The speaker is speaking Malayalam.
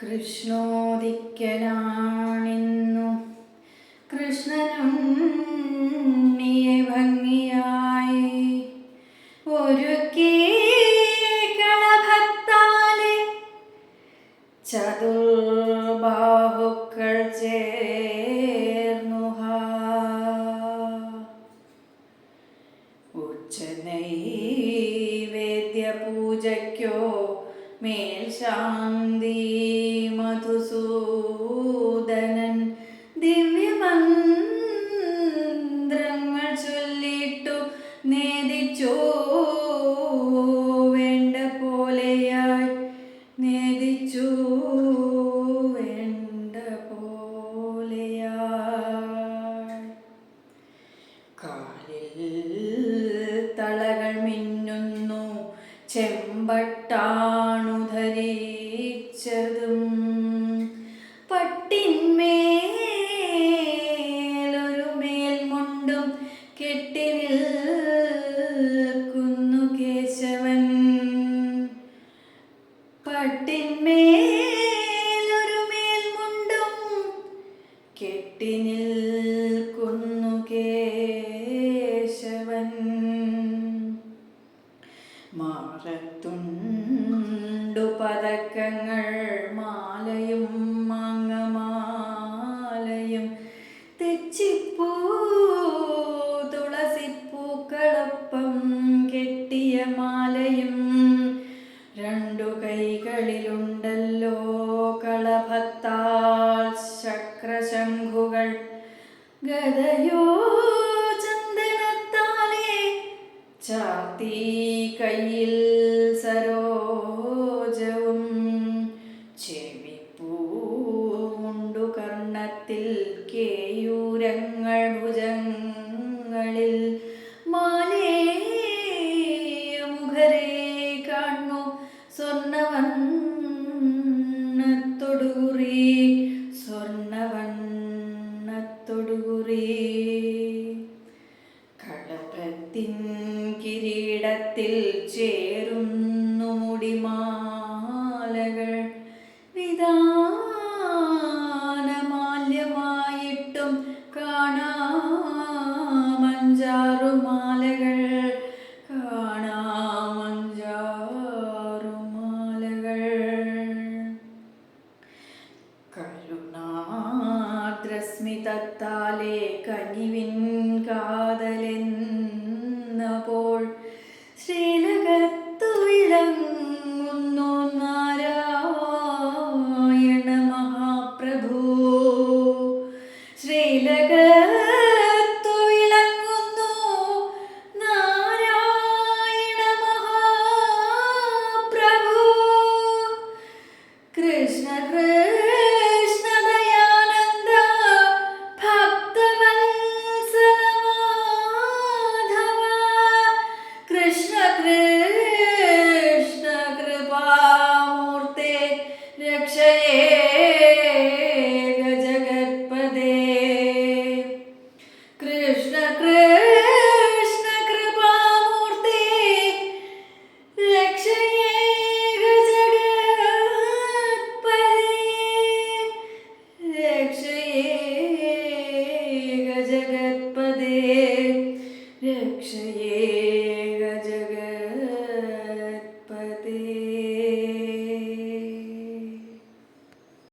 കൃഷ്ണോദിക്കനാണിന്നു കൃഷ്ണനും നീയെ ഭംഗിയായി ഒരുക്കി കളഭത്താലെ ചതുർബാഹുക്കൾ ചേർന്നു. ഉച്ചനൈവേദ്യ പൂജയ്ക്കോ മേൽശാന്തി മധുസൂദനൻ ദിവ്യമന്ത്രങ്ങൾ ചൊല്ലിട്ടു നേദിച്ചോ വേണ്ട പോലെയായി. നേദിച്ചോ വേണ്ട പോലെയായി. കാലിൽ തളകൾ മിന്നുന്നു ചെമ്പട്ടാണു ധരിച്ചതും പട്ടിന്മേലൊരു നിൽക്കുന്നു കേശവൻ. മാറത്തുണ്ടു പതക്കങ്ങൾ മാലയും മാങ്ങമാലയും. തെച്ചിപ്പൂ തുളസിപ്പൂക്കളപ്പം കെട്ടിയ മാലയും. രണ്ടു കൈകളിലുണ്ടല്ലോ ഗതയോ ചന്ദനത്താലേ ചാത്തി കയ്യിൽ സരോജവും ചെവിപ്പൂണ്ടു കർണത്തിൽ കേയൂരങ്ങൾ ഭുജങ്ങളിൽ. തിൻ കിരീടത്തിൽ ചേരുന്നു മുടിമാലകൾ. വിധാനമാല്യമായിട്ടും കാണാ മഞ്ചാറുമാലകൾ കരുണാദ്രസ്മിതത്താലേ കനിവിൻ Krishna Krishna.